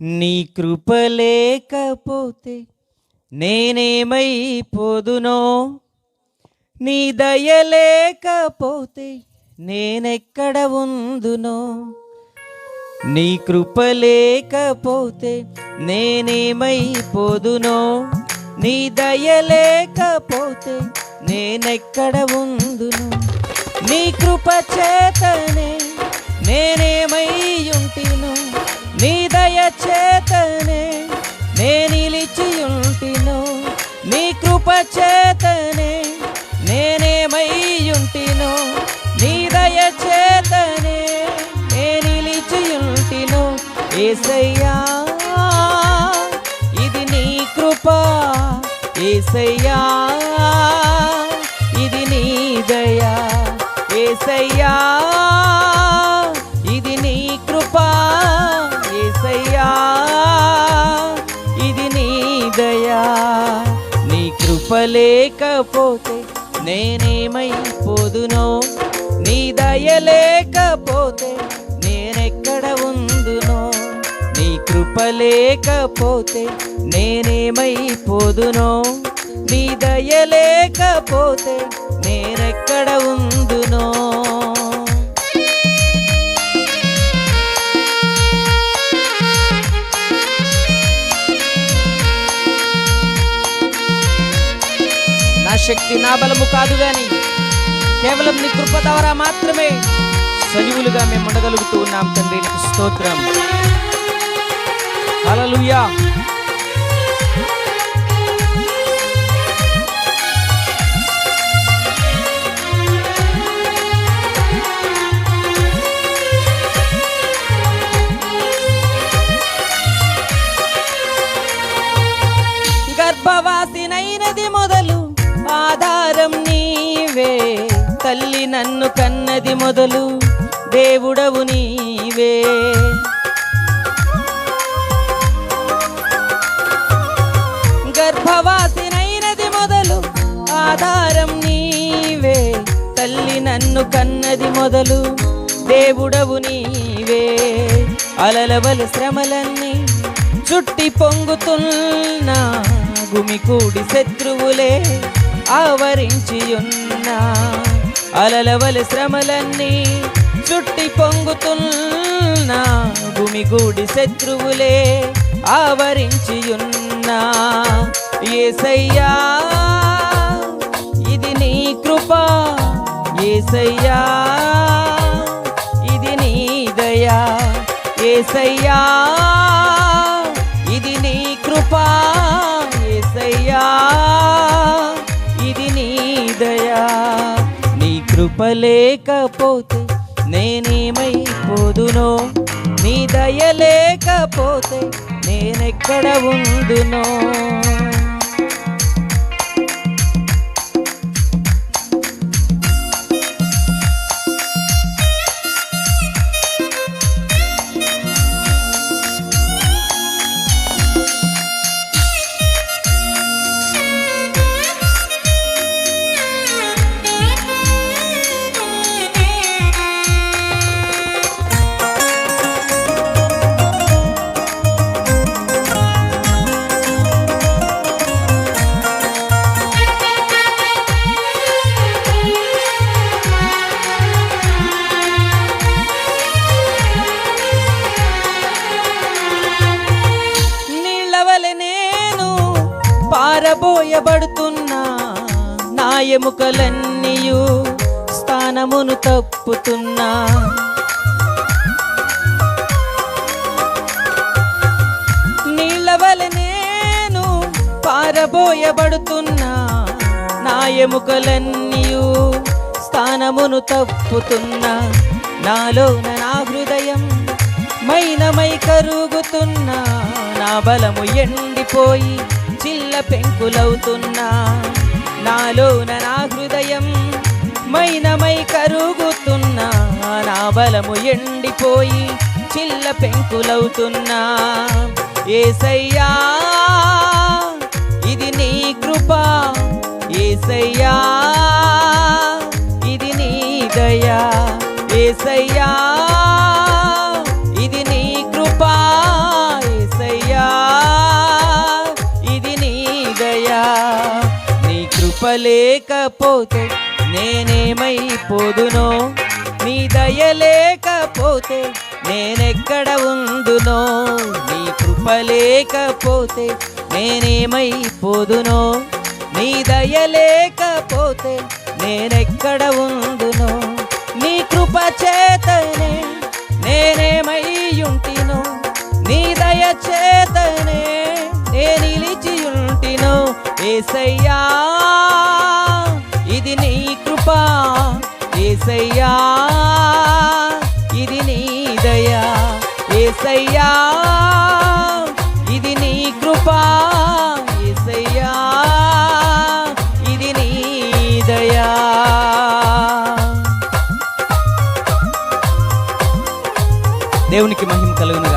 నీ కృప లేకపోతే నేనేమైపోదునో? నీ దయ లేకపోతే నేనెక్కడ ఉందునో? నీ కృప లేకపోతే నేనేమైపోదునో? నీ దయ లేకపోతే నేనెక్కడ ఉందును? నీ కృప చేతనే నేనేమై ఉంటిను? నీ చేతనే నేనిలిచి ఉంటిను. నీ కృప చేతనే నేనేమై ఉంటిను నీ దయ చేతనే నేనిలిచి ఉంటిను. ఏసయ్యా ఇది నీ కృప. ఏసయ్యా ఇది నీ దయ. ఏసయ్యా కృపలేకపోతే నేనేమైపోదునో? నీ దయలేకపోతే నేనెక్కడ ఉందునో? నీ కృపలేకపోతే నేనేమైపోదునో? నీ దయలేకపోతే నేనెక్కడ ఉందునో? శక్తి నా బలము కాదు గాని కేవలం నీ కృప ద్వారా మాత్రమే సజీవులుగా మేము ఉండగలుగుతూ ఉన్నాం తండ్రి. నీకు స్తోత్రం. హల్లెలూయా. గర్భవాసినైనది మొదలు ఆధారం నీవే. తల్లి నన్ను కన్నది మొదలు దేవుడవు నీవే. గర్భవాసినైనది మొదలు ఆధారం నీవే. తల్లి నన్ను కన్నది మొదలు దేవుడవు నీవే. అలలవలు శ్రమలన్నీ చుట్టి పొంగుతున్నా గుమికూడి శత్రువులే. ఆవరించి ఉన్నా అలలవలు శ్రమలన్నీ చుట్టి పొంగుతున్నా గూడి శత్రువులే ఆవరించి ఉన్నా ఏసయ్యా ఇది నీ కృప. ఏసయ్యా ఇది నీ దయా. ఏసయ్యా నీ నేనేమైపోదునో? నీ దయ లేకపోతే నేనెక్కడ ఉందునో పారబోయబడుతున్నా. నా ఎముకలన్నీయు స్థానమును తప్పుతున్నా. నీళ్ళవల నేను పారబోయబడుతున్నా. నా ఎముకలన్నీయు స్థానమును తప్పుతున్నా. నాలోన నా హృదయం మైనమై కరుగుతున్నా. నా బలము ఎండిపోయి చిల్ల పెంకులవుతున్నా. నాలోన నా హృదయం మైనమై కరుగుతున్నా. నా బలము ఎండిపోయి చిల్ల పెంకులవుతున్నా. ఏసయ్యా ఇది నీ కృప. ఏసయ్యా ఇది నీ దయా. ఏసయ్యా లేకపోతే నేనేమైపోదునో? నీ దయ లేకపోతే నేనెక్కడ ఉందునో? నీ కృప లేకపోతే నేనేమైపోదునో? నీ దయ లేకపోతే నేనెక్కడ ఉందునో? నీ కృప చేతనే నేనేమయ్యు ఏసయ్యా ఇది నీ కృప. ఏసయ్యా ఇది నీ దయా. ఏసయ్యా ఇది నీ కృప. ఏసయ్యా ఇది నీ దయా. దేవునికి మహిమ కలుగును.